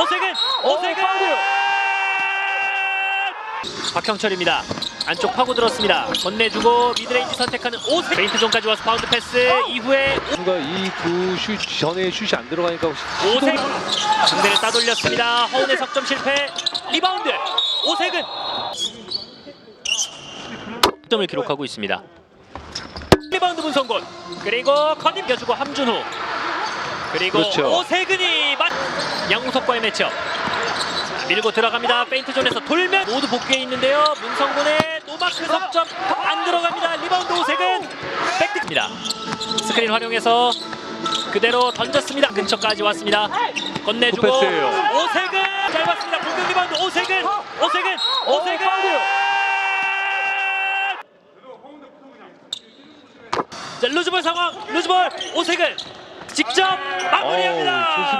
오세근 오세근 박형철입니다. 안쪽 파고 들었습니다. 건네주고 미드레인지 선택하는 오세근 페인트 존까지 와서 바운드 패스. 이후에 누가 이그슛 전에 슛이 안 들어가니까 오세근 상대를 따돌렸습니다. 허운의 석점 실패. 리바운드. 오세근 득점을 기록하고 있습니다. 리바운드 문성곤. 그리고 컨닝 겨주고 함준호. 그리고 그렇죠. 오세근이 맞 양우석과의 매치업. 자, 밀고 들어갑니다. 페인트 존에서 돌면 모두 복귀해 있는데요. 문성곤의 노마크 석점 안 들어갑니다. 리바운드 오세근 백득입니다. 스크린 활용해서 그대로 던졌습니다. 근처까지 왔습니다. 건네주고 잘 봤습니다. 공격 리바운드 오세근 오세근 오세근 자 루즈볼 상황 루즈볼 오세근 직접 마무리합니다.